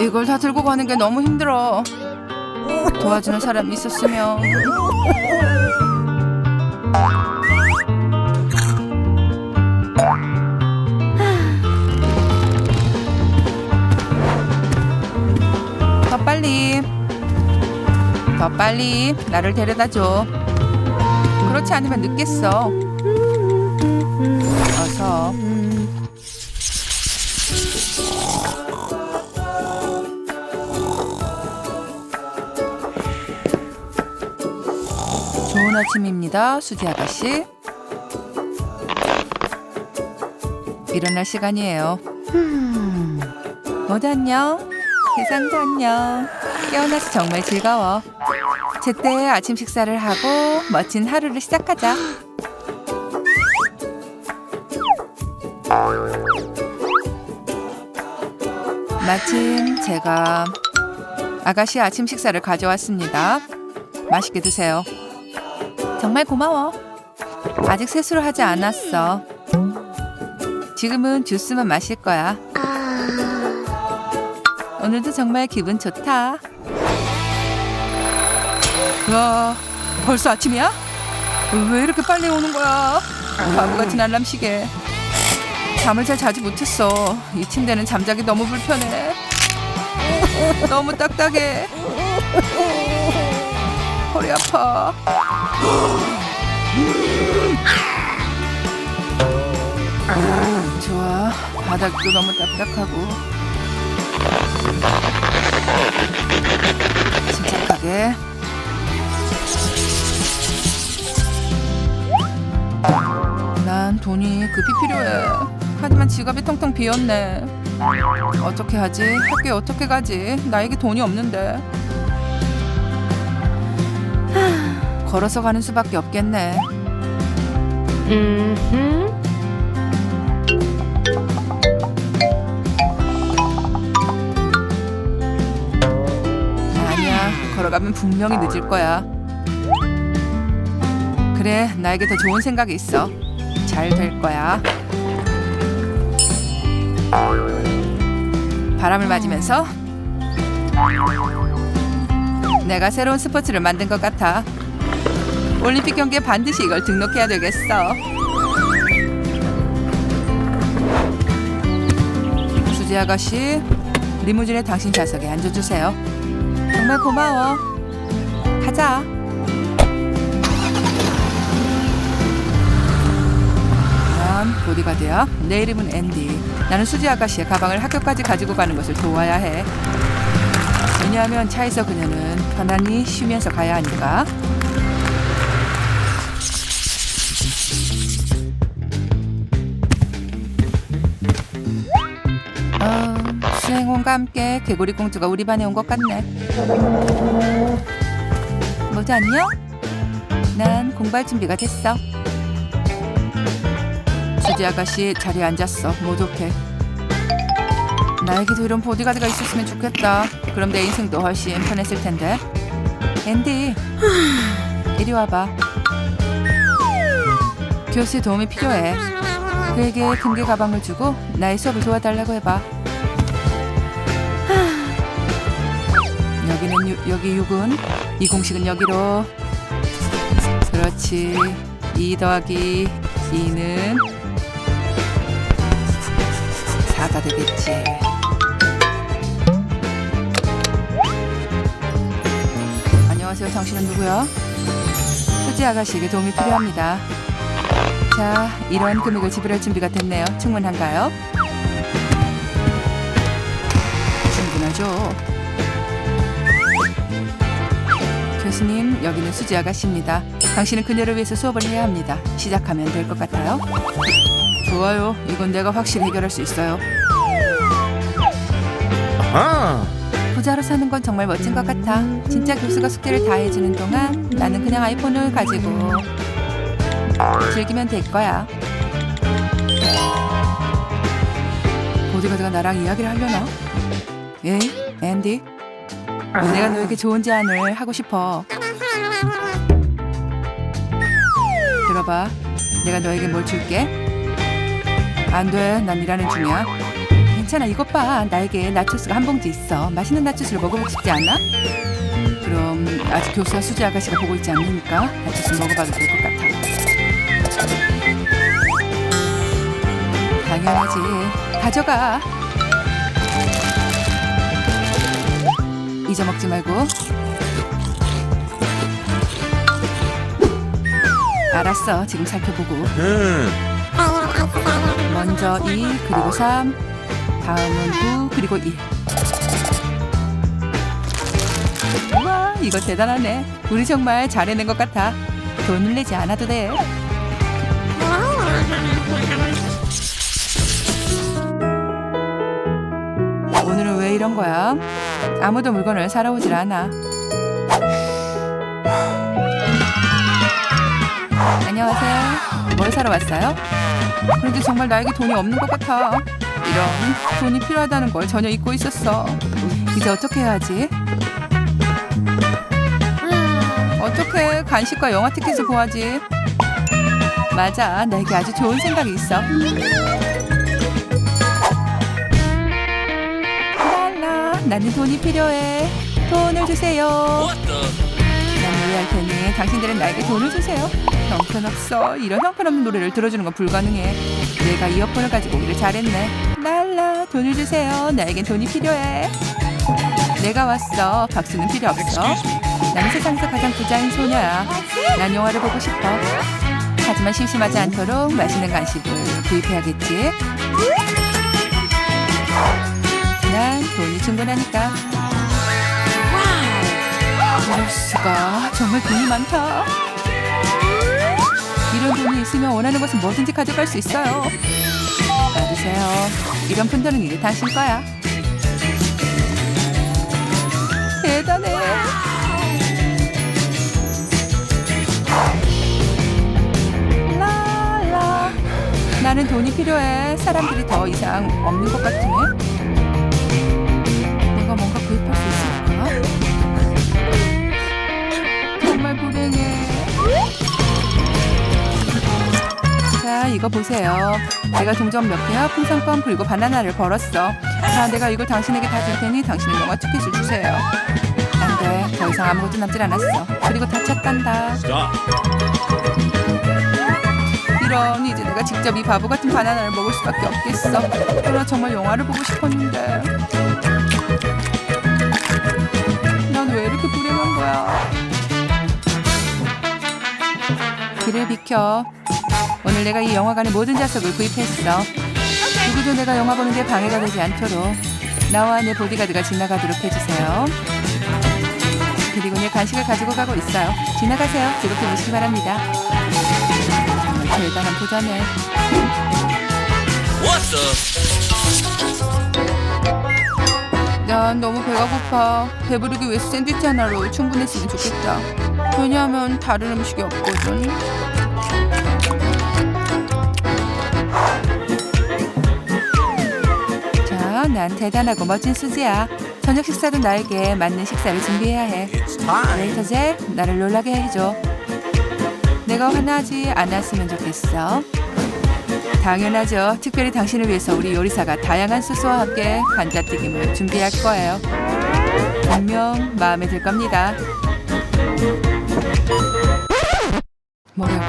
이걸 다 들고 가는 게 너무 힘들어. 도와주는 사람이 있었으면. 더 빨리. 더 빨리 나를 데려다 줘. 그렇지 않으면 늦겠어. 어서. 아침입니다, 수지 아가씨. 일어날 시간이에요. 모두 안녕. 세상도 안녕. 깨어나서 정말 즐거워. 제때 아침 식사를 하고 멋진 하루를 시작하자. 마침 제가 아가씨 아침 식사를 가져왔습니다. 맛있게 드세요. 정말 고마워. 아직 세수를 하지 않았어. 지금은 주스만 마실 거야. 오늘도 정말 기분 좋다. 와, 벌써 아침이야? 왜 이렇게 빨리 오는 거야? 바보 같은 알람 시계. 잠을 잘 자지 못했어. 이 침대는 잠자기 너무 불편해. 너무 딱딱해. 허리 아파. 좋아. 바닥도 너무 딱딱하고. 침착하게. 난 돈이 급히 필요해. 하지만 지갑이 텅텅 비었네. 어떻게 하지? 학교에 어떻게 가지? 나에게 돈이 없는데. 걸어서 가는 수밖에 없겠네. 아니야, 걸어가면 분명히 늦을 거야. 그래, 나에게 더 좋은 생각이 있어. 잘 될 거야. 바람을 맞으면서 내가 새로운 스포츠를 만든 것 같아. 올림픽 경기에 반드시 이걸 등록해야 되겠어. 수지 아가씨, 리무진에 당신 좌석에 앉아주세요. 정말 고마워. 가자. 난 보디가드야. 내 이름은 앤디. 나는 수지 아가씨의 가방을 학교까지 가지고 가는 것을 도와야 해. 왜냐하면 차에서 그녀는 편안히 쉬면서 가야 하니까. 행원과 함께 개구리 공주가 우리 반에 온 것 같네. 모두 안녕? 난 공부할 준비가 됐어. 수지 아가씨 자리에 앉았어. 모독해. 나에게도 이런 보디가드가 있었으면 좋겠다. 그럼 내 인생도 훨씬 편했을 텐데. 앤디, 이리 와봐. 교수의 도움이 필요해. 그에게 금괴 가방을 주고 나의 수업을 도와달라고 해봐. 여기는 유, 여기 6은 이 공식은 여기로. 그렇지. 2 더하기 2는 4가 되겠지. 안녕하세요. 당신은 누구야? 수지 아가씨에게 도움이 필요합니다. 자, 이러한 금액을 지불할 준비가 됐네요. 충분한가요? 충분하죠. 교수님, 여기는 수지 아가씨입니다. 당신은 그녀를 위해서 수업을 해야 합니다. 시작하면 될 것 같아요. 좋아요. 이건 내가 확실히 해결할 수 있어요. 아, 부자로 사는 건 정말 멋진 것 같아. 진짜 교수가 숙제를 다 해주는 동안 나는 그냥 아이폰을 가지고 즐기면 될 거야. 보디가드가 나랑 이야기를 하려나? 에이, 앤디. 내가 너에게 좋은 제안을 하고 싶어. 들어봐. 내가 너에게 뭘 줄게. 안 돼. 난 일하는 중이야. 있잖아 이것 봐 나에게 나초스가 한 봉지 있어 맛있는 나초스를 먹어보고 싶지 않아? 그럼 아직 교수와 수지 아가씨가 보고 있지 않으니까 나초스 먹어봐도 될 것 같아 당연하지 가져가 잊어먹지 말고. 알았어 지금 살펴보고. 먼저 2 그리고 3 다음은 9 그리고 1 우와 이거 대단하네. 우리 정말 잘해낸 것 같아. 돈을 내지 않아도 돼. 오늘은 왜 이런 거야? 아무도 물건을 사러 오질 않아 안녕하세요 뭘 사러 왔어요? 그런데 정말 나에게 돈이 없는 것 같아. 이런 돈이 필요하다는 걸 전혀 잊고 있었어. 이제 어떻게 해야 하지? 어떻게 간식과 영화 티켓을 구하지? 맞아, 나에게 아주 좋은 생각이 있어. 나는 돈이 필요해. 돈을 주세요. 난 이해할 테니 당신들은 나에게 돈을 주세요. 형편없어. 이런 형편없는 노래를 들어주는 건 불가능해. 내가 이어폰을 가지고 오기를 잘했네. 랄라 돈을 주세요. 나에겐 돈이 필요해. 내가 왔어. 박수는 필요 없어. 난 세상에서 가장 부자인 소녀야. 난 영화를 보고 싶어. 하지만 심심하지 않도록 맛있는 간식을 구입해야겠지. 난 돈이 충분하니까. 이럴 수가 정말 돈이 많다. 이런 돈이 있으면 원하는 것은 뭐든지 가져갈 수 있어요. 받으세요. 이런 푼돈은 이제 당신 거야. 대단해. 라라. 나는 돈이 필요해. 사람들이 더 이상 없는 것 같으네. 내가 뭔가 구입할 수 있을까? 정말 불행해. 자, 이거 보세요. 내가 동전 몇 개와 풍선껌 그리고 바나나를 벌었어. 자, 내가 이걸 당신에게 다 줄 테니 당신은 영화 티켓을 주세요. 안 돼. 더 이상 아무것도 남질 않았어. 그리고 다쳤단다. 이런 이제 내가 직접 이 바보 같은 바나나를 먹을 수밖에 없겠어. 그러나 정말 영화를 보고 싶었는데. 이렇게 불행한 거야? 길을 비켜. 오늘 내가 이 영화관의 모든 좌석을 구입했어. 누구도 내가 영화 보는 데 방해가 되지 않도록 나와 내 보디가드가 지나가도록 해주세요. 그리고 내 간식을 가지고 가고 있어요. 지나가세요. 즐겁게 보시기 바랍니다. 대단한 부자네. What the? 난 너무 배가 고파. 배부르기 위해서 샌드위치 하나로 충분했으면 좋겠다. 왜냐하면 다른 음식이 없거든. 자, 난 대단하고 멋진 수지야. 저녁 식사도 나에게 맞는 식사를 준비해야 해. Time. 웨이터 잭, 나를 놀라게 해줘. 내가 화나지 않았으면 좋겠어. 당연하죠. 특별히 당신을 위해서 우리 요리사가 다양한 소스와 함께 감자튀김을 준비할 거예요. 분명 마음에 들 겁니다. 뭐라고?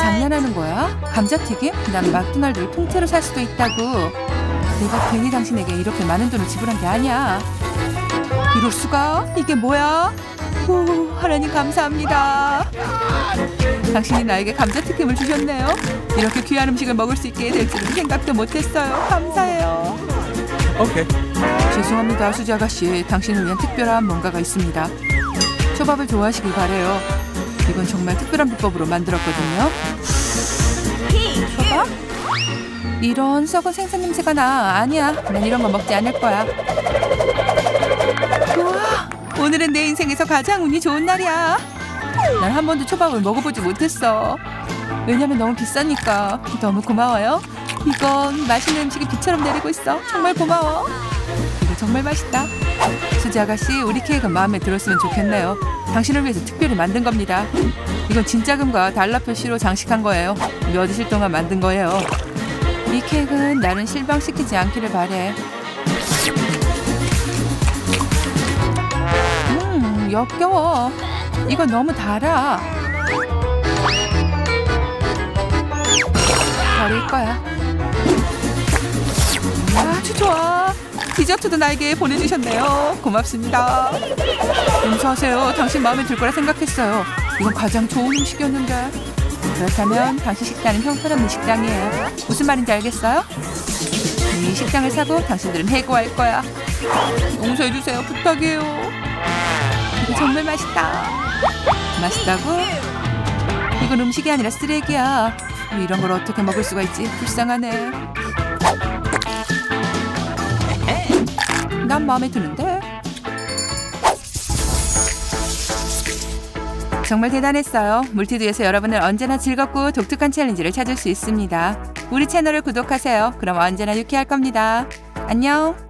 장난하는 거야? 감자튀김? 난 막도날드를 통째로 살 수도 있다고. 내가 괜히 당신에게 이렇게 많은 돈을 지불한 게 아니야. 이럴 수가? 이게 뭐야? 오, 하나님 감사합니다. 당신이 나에게 감자튀김을 주셨네요. 이렇게 귀한 음식을 먹을 수 있게 될 줄은 생각도 못했어요. 감사해요. Okay. 죄송합니다, 수지 아가씨. 당신을 위한 특별한 뭔가가 있습니다. 초밥을 좋아하시길 바래요. 이건 정말 특별한 비법으로 만들었거든요. 초밥? 이런 썩은 생선 냄새가 나. 아니야, 난 이런 거 먹지 않을 거야. 우와, 오늘은 내 인생에서 가장 운이 좋은 날이야. 난 한 번도 초밥을 먹어보지 못했어. 왜냐면 너무 비싸니까. 너무 고마워요. 이건 맛있는 음식이 비처럼 내리고 있어. 정말 고마워. 이거 정말 맛있다. 수지 아가씨, 우리 케이크가 마음에 들었으면 좋겠네요. 당신을 위해서 특별히 만든 겁니다. 이건 진짜 금과 달러 표시로 장식한 거예요. 몇 이틀 동안 만든 거예요. 이 케이크는 나는 실망시키지 않기를 바래. 음, 역겨워. 이거 너무 달아. 버릴 거야. 아주 좋아. 디저트도 나에게 보내주셨네요. 고맙습니다. 용서하세요. 당신 마음에 들 거라 생각했어요. 이건 가장 좋은 음식이었는데. 그렇다면 당신 식당은 형편없는 식당이에요. 무슨 말인지 알겠어요? 이 식당을 사고 당신들은 해고할 거야. 용서해주세요. 부탁해요. 정말 맛있다. 맛있다고? 이건 음식이 아니라 쓰레기야. 이런 걸 어떻게 먹을 수가 있지? 불쌍하네. 난 마음에 드는데. 정말 대단했어요. 물티드에서 여러분은 언제나 즐겁고 독특한 챌린지를 찾을 수 있습니다. 우리 채널을 구독하세요. 그럼 언제나 유쾌할 겁니다. 안녕.